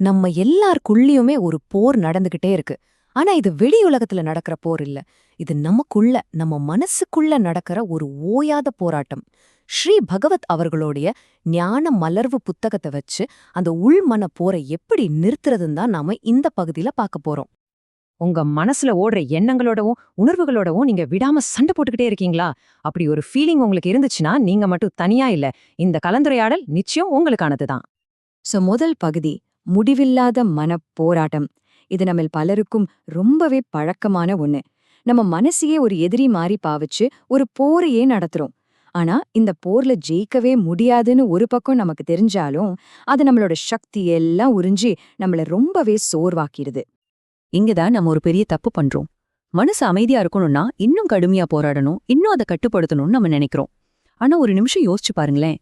நம்ம எல்லாருக்குள்ளேயுமே ஒரு போர் நடந்துகிட்டே இருக்கு. ஆனா இது வெளி உலகத்துல நடக்கிற போர் இல்ல. இது நமக்குள்ள நம்ம மனசுக்குள்ள நடக்கிற ஒரு ஓயாத போராட்டம். ஸ்ரீ பகவத் அவர்களுடைய ஞான மலர்வு புத்தகத்தை வச்சு அந்த உள்மன போரை எப்படி நிறுத்துறதுன்னு தான் நாம இந்த பகுதியில பார்க்க போறோம். உங்க மனசுல ஓடுற எண்ணங்களோடவும் உணர்வுகளோடவும் நீங்க விடாம சண்டை போட்டுக்கிட்டே இருக்கீங்களா? அப்படி ஒரு ஃபீலிங் உங்களுக்கு இருந்துச்சுன்னா நீங்க மட்டும் தனியா இல்ல. இந்த கலந்துரையாடல் நிச்சயம் உங்களுக்கானதுதான். சோ முதல் பகுதி முடிவில்லாத மனப் போராட்டம் இது நம்ம பலருக்கும் ரொம்பவே பழக்கமான ஒண்ணு. நம்ம மனசையே ஒரு எதிரி மாறி பாவிச்சு ஒரு போரையே நடத்துறோம். ஆனா இந்த போர்ல ஜெயிக்கவே முடியாதுன்னு ஒரு பக்கம் நமக்கு தெரிஞ்சாலும் அது நம்மளோட சக்தி எல்லாம் உறிஞ்சி நம்மள ரொம்பவே சோர்வாக்கிடுது. இங்கதான் நம்ம ஒரு பெரிய தப்பு பண்றோம். மனசு அமைதியா இருக்கணும்னா இன்னும் கடுமையா போராடணும் இன்னும் அதை கட்டுப்படுத்தணும்னு நம்ம நினைக்கிறோம். ஆனா ஒரு நிமிஷம் யோசிச்சு பாருங்களேன்.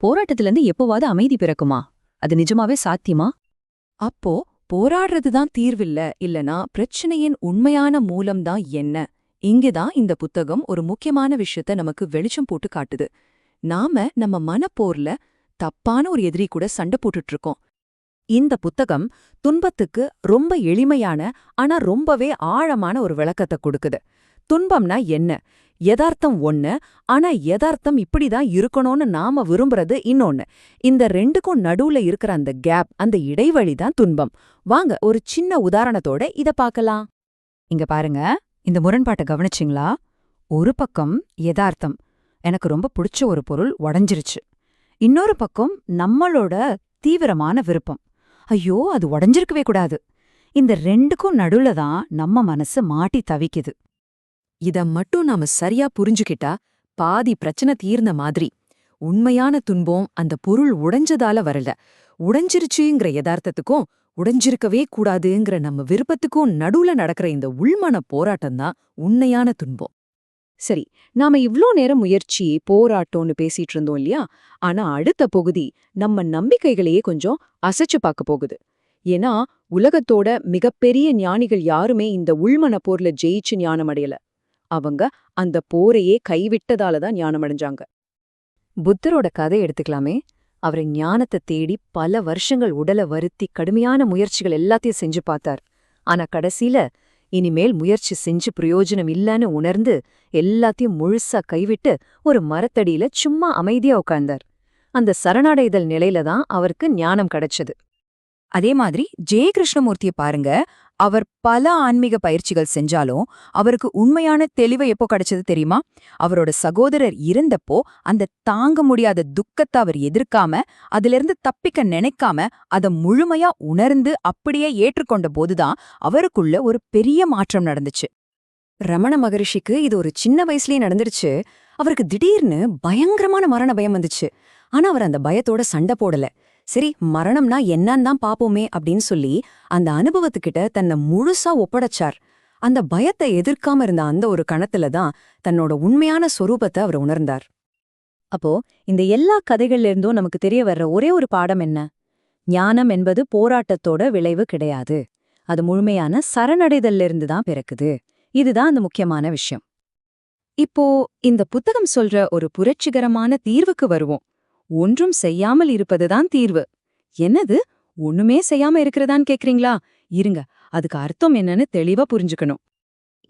போராட்டத்துல இருந்து எப்போவாது அமைதி பிறக்குமா? அது நிஜமாவே சாத்தியமா? அப்போ போராடுறதுதான் தீர்வில்ல இல்லனா பிரச்சனையின் உண்மையான மூலம்தான் என்ன? இங்கேதான் இந்த புத்தகம் ஒரு முக்கியமான விஷயத்த நமக்கு வெளிச்சம் போட்டு காட்டுது. நாம நம்ம மனப்போர்ல தப்பான ஒரு எதிரி கூட சண்டை போட்டுட்டு இருக்கோம் இந்த புத்தகம் துன்பத்துக்கு ரொம்ப எளிமையான ஆனா ரொம்பவே ஆழமான ஒரு விளக்கத்தை கொடுக்குது. துன்பம்னா என்ன? யதார்த்தம் ஒண்ணு ஆனா யதார்த்தம் இப்படிதான் இருக்கணும்னு நாம விரும்புறது இன்னொன்னு. இந்த ரெண்டுக்கும் நடுவுல இருக்கிற அந்த கேப் அந்த இடைவெளி தான் துன்பம். வாங்க ஒரு சின்ன உதாரணத்தோட இத பார்க்கலாம். இங்க பாருங்க இந்த முரண்பாட்டை கவனிச்சிங்களா? ஒரு பக்கம் யதார்த்தம் எனக்கு ரொம்ப பிடிச்ச ஒரு பொருள் உடைஞ்சிருச்சு. இன்னொரு பக்கம் நம்மளோட தீவிரமான விருப்பம். ஐயோ அது உடைஞ்சிருக்கவே கூடாது. இந்த ரெண்டுக்கும் நடுவுல தான் நம்ம மனசு மாட்டி தவிக்குது. இத மட்டும் நாம சரியா புரிஞ்சுக்கிட்டா பாதி பிரச்சனை தீர்ந்த மாதிரி. உண்மையான துன்பம் அந்த பொருள் உடைஞ்சதால வரல. உடைஞ்சிருச்சுங்கிற யதார்த்தத்துக்கும் உடைஞ்சிருக்கவே கூடாதுங்கிற நம்ம விருப்பத்துக்கும் நடுவுல நடக்கிற இந்த உள்மன போராட்டம் தான் உண்மையான துன்பம். சரி நாம இவ்ளோ நேரம் முயற்சி போராட்டம்னு பேசிட்டு இருந்தோம் இல்லையா? ஆனா அடுத்த பகுதி நம்ம நம்பிக்கைகளையே கொஞ்சம் அசைச்சு பார்க்க போகுது. ஏன்னா உலகத்தோட மிகப்பெரிய ஞானிகள் யாருமே இந்த உள்மன போர்ல ஜெயிச்சு ஞானம் அடையல அவங்க அந்த போரையே கைவிட்டதால தான் ஞானம் அடைஞ்சாங்க புத்தரோட கதை எடுத்துக்கலாமே. அவர் ஞானத்தை தேடி பல வருஷங்கள் உடல வருத்தி கடுமையான முயற்சிகள் எல்லாத்தையும் செஞ்சு பார்த்தார். ஆனா கடைசியில இனிமேல் முயற்சி செஞ்சு பிரயோஜனம் இல்லைன்னு உணர்ந்து எல்லாத்தையும் முழுசா கைவிட்டு ஒரு மரத்தடியில சும்மா அமைதியா உட்கார்ந்தார். அந்த சரணடைதல் நிலையில தான் அவருக்கு ஞானம் கிடைச்சது. அதே மாதிரி ஜெய கிருஷ்ணமூர்த்திய பாருங்க அவர் பல ஆன்மீக பயிற்சிகள் செஞ்சாலும் அவருக்கு உண்மையான தெளிவு எப்போ கிடைச்சது தெரியுமா? அவரோட சகோதரர் இருந்தப்போ அந்த தாங்க முடியாத துக்கத்தை அவர் எதிர்க்காம அதிலிருந்து தப்பிக்க நினைக்காம அத முழுமையா உணர்ந்து அப்படியே ஏற்றுக்கொண்ட போதுதான் அவருக்குள்ள ஒரு பெரிய மாற்றம் நடந்துச்சு. ரமண மகரிஷிக்கு இது ஒரு சின்ன வயசுலயே நடந்துருச்சு. அவருக்கு திடீர்னு பயங்கரமான மரண பயம் வந்துச்சு. ஆனா அவர் அந்த பயத்தோட சண்டை போடல. சரி மரணம்னா என்னன்னு தான் பாப்போமே அப்படின்னு சொல்லி அந்த அனுபவத்துக்கிட்ட தன்னை முழுசா ஒப்படைச்சார். அந்த பயத்தை எதிர்க்காம இருந்த அந்த ஒரு கணத்துல தான் தன்னோட உண்மையான சொரூபத்தை அவர் உணர்ந்தார். அப்போ இந்த எல்லா கதைகள்ல இருந்தும் நமக்கு தெரிய வர்ற ஒரே ஒரு பாடம் என்ன? ஞானம் என்பது போராட்டத்தோட விளைவு கிடையாது. அது முழுமையான சரணடைதல்ல இருந்து தான் பிறக்குது. இதுதான் அந்த முக்கியமான விஷயம். இப்போ இந்த புத்தகம் சொல்ற ஒரு புரட்சிகரமான தீர்வுக்கு வருவோம். ஒன்றும் செய்யாமல் இருப்பதுதான் தீர்வு. என்னது? ஒண்ணுமே செய்யாம இருக்கிறதான்னு கேக்குறீங்களா? இருங்க அதுக்கு அர்த்தம் என்னன்னு தெளிவா புரிஞ்சுக்கணும்.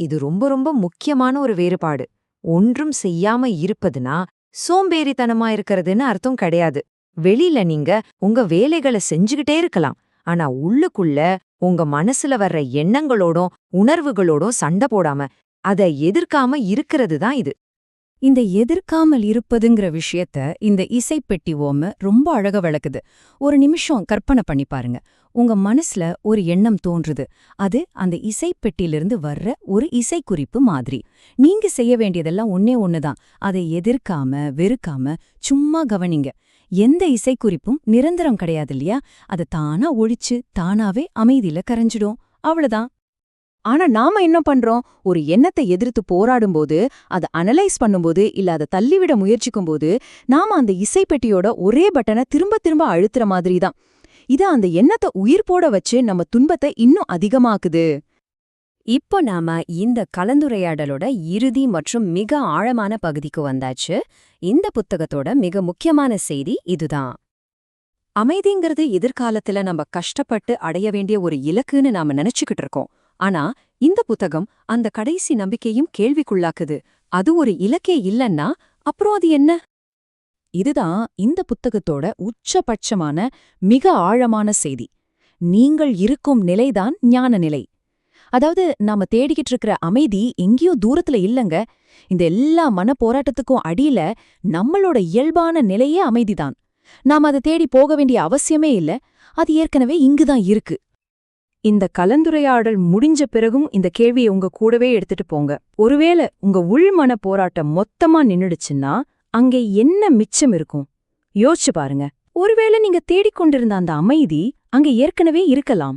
இது ரொம்ப ரொம்ப முக்கியமான ஒரு வேறுபாடு. ஒன்றும் செய்யாம இருப்பதுனா சோம்பேறித்தனமா இருக்கிறதுன்னு அர்த்தம் கிடையாது. வெளியில நீங்க உங்க வேலைகளை செஞ்சுகிட்டே இருக்கலாம். ஆனா உள்ளுக்குள்ள உங்க மனசுல வர்ற எண்ணங்களோடும் உணர்வுகளோடும் சண்டை போடாம அதை எதிர்க்காம இருக்கிறது தான் இது. இந்த எதிர்க்காமல் இருப்பதுங்கிற விஷயத்த இந்த இசைப்பெட்டி ஓம ரொம்ப அழக விளக்குது. ஒரு நிமிஷம் கற்பனை பண்ணி பாருங்க. உங்க மனசுல ஒரு எண்ணம் தோன்றுது. அது அந்த இசைப்பெட்டியிலிருந்து வர்ற ஒரு இசைக்குறிப்பு மாதிரி. நீங்க செய்ய வேண்டியதெல்லாம் ஒன்னே ஒண்ணுதான். அதை எதிர்க்காம வெறுக்காம சும்மா கவனிங்க. எந்த இசைக்குறிப்பும் நிரந்தரம் கிடையாது இல்லையா? அதை தானா ஒழிச்சு தானாவே அமைதியில கரைஞ்சிடும். அவ்வளவுதான். ஆனா நாம என்ன பண்றோம்? ஒரு எண்ணத்தை எதிர்த்து போராடும்போது அதை அனலைஸ் பண்ணும்போது இல்ல அதை தள்ளிவிட முயற்சிக்கும்போது நாம அந்த இசைப்பெட்டியோட ஒரே பட்டனை திரும்ப திரும்ப அழுத்துற மாதிரி தான் இது அந்த எண்ணத்தை உயிர் போட வச்சு நம்ம துன்பத்தை இன்னும் அதிகமாக்குது. இப்போ நாம இந்த கலந்துரையாடலோட இறுதி மற்றும் மிக ஆழமான பகுதிக்கு வந்தாச்சு. இந்த புத்தகத்தோட மிக முக்கியமான செய்தி இதுதான். அமைதிங்கிறது எதிர்காலத்துல நம்ம கஷ்டப்பட்டு அடைய வேண்டிய ஒரு இலக்குன்னு நாம நினைச்சுக்கிட்டு இருக்கோம். ஆனா இந்த புத்தகம் அந்த கடைசி நம்பிக்கையும் கேள்விக்குள்ளாக்குது. அது ஒரு இலக்கே இல்லன்னா அப்புறம் அது என்ன? இதுதான் இந்த புத்தகத்தோட உச்சபட்சமான மிக ஆழமான செய்தி. நீங்கள் இருக்கும் நிலைதான் ஞான நிலை. அதாவது நாம தேடிக்கிட்டு இருக்கிற அமைதி எங்கேயோ தூரத்துல இல்லங்க. இந்த எல்லா மன போராட்டத்துக்கும் அடியில நம்மளோட இயல்பான நிலையே அமைதிதான். நாம அதை தேடி போக வேண்டிய அவசியமே இல்ல. அது ஏற்கனவே இங்குதான் இருக்கு. இந்த கலந்துரையாடல் முடிஞ்ச பிறகும் இந்த கேள்வியை உங்க கூடவே எடுத்துட்டு போங்க. ஒருவேளை உங்க உள்மன போராட்டம் மொத்தமா நின்னுடுச்சுன்னா அங்கே என்ன மிச்சம் இருக்கும்? யோசிச்சு பாருங்க. ஒருவேளை நீங்க தேடிக்கொண்டிருந்த அந்த அமைதி அங்க ஏற்கனவே இருக்கலாம்.